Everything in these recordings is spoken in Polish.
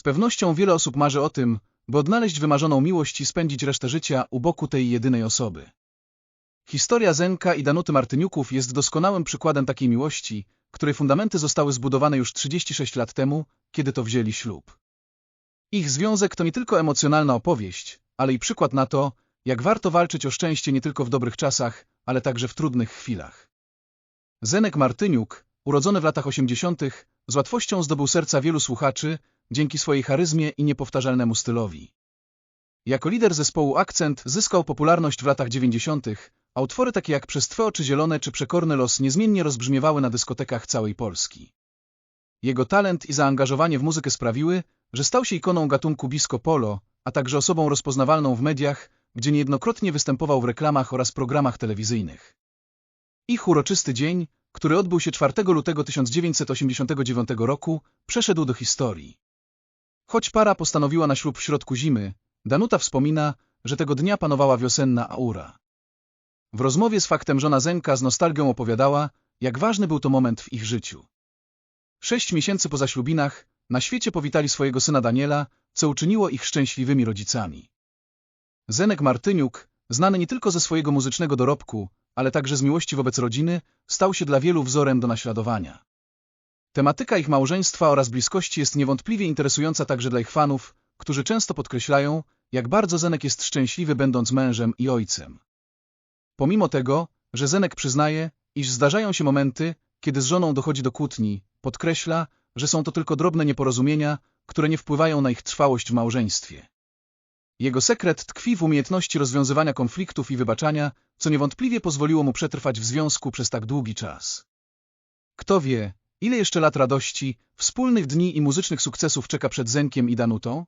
Z pewnością wiele osób marzy o tym, by odnaleźć wymarzoną miłość i spędzić resztę życia u boku tej jedynej osoby. Historia Zenka i Danuty Martyniuków jest doskonałym przykładem takiej miłości, której fundamenty zostały zbudowane już 36 lat temu, kiedy to wzięli ślub. Ich związek to nie tylko emocjonalna opowieść, ale i przykład na to, jak warto walczyć o szczęście nie tylko w dobrych czasach, ale także w trudnych chwilach. Zenek Martyniuk, urodzony w latach 80., z łatwością zdobył serca wielu słuchaczy dzięki swojej charyzmie i niepowtarzalnemu stylowi. Jako lider zespołu Akcent zyskał popularność w latach 90., a utwory takie jak Przez Twe oczy zielone czy Przekorny los niezmiennie rozbrzmiewały na dyskotekach całej Polski. Jego talent i zaangażowanie w muzykę sprawiły, że stał się ikoną gatunku disco polo, a także osobą rozpoznawalną w mediach, gdzie niejednokrotnie występował w reklamach oraz programach telewizyjnych. Ich uroczysty dzień, który odbył się 4 lutego 1989 roku, przeszedł do historii. Choć para postanowiła na ślub w środku zimy, Danuta wspomina, że tego dnia panowała wiosenna aura. W rozmowie z faktem żona Zenka z nostalgią opowiadała, jak ważny był to moment w ich życiu. Sześć miesięcy po zaślubinach na świecie powitali swojego syna Daniela, co uczyniło ich szczęśliwymi rodzicami. Zenek Martyniuk, znany nie tylko ze swojego muzycznego dorobku, ale także z miłości wobec rodziny, stał się dla wielu wzorem do naśladowania. Tematyka ich małżeństwa oraz bliskości jest niewątpliwie interesująca także dla ich fanów, którzy często podkreślają, jak bardzo Zenek jest szczęśliwy będąc mężem i ojcem. Pomimo tego, że Zenek przyznaje, iż zdarzają się momenty, kiedy z żoną dochodzi do kłótni, podkreśla, że są to tylko drobne nieporozumienia, które nie wpływają na ich trwałość w małżeństwie. Jego sekret tkwi w umiejętności rozwiązywania konfliktów i wybaczania, co niewątpliwie pozwoliło mu przetrwać w związku przez tak długi czas. Kto wie, ile jeszcze lat radości, wspólnych dni i muzycznych sukcesów czeka przed Zenkiem i Danutą?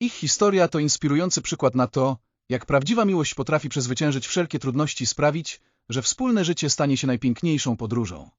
Ich historia to inspirujący przykład na to, jak prawdziwa miłość potrafi przezwyciężyć wszelkie trudności i sprawić, że wspólne życie stanie się najpiękniejszą podróżą.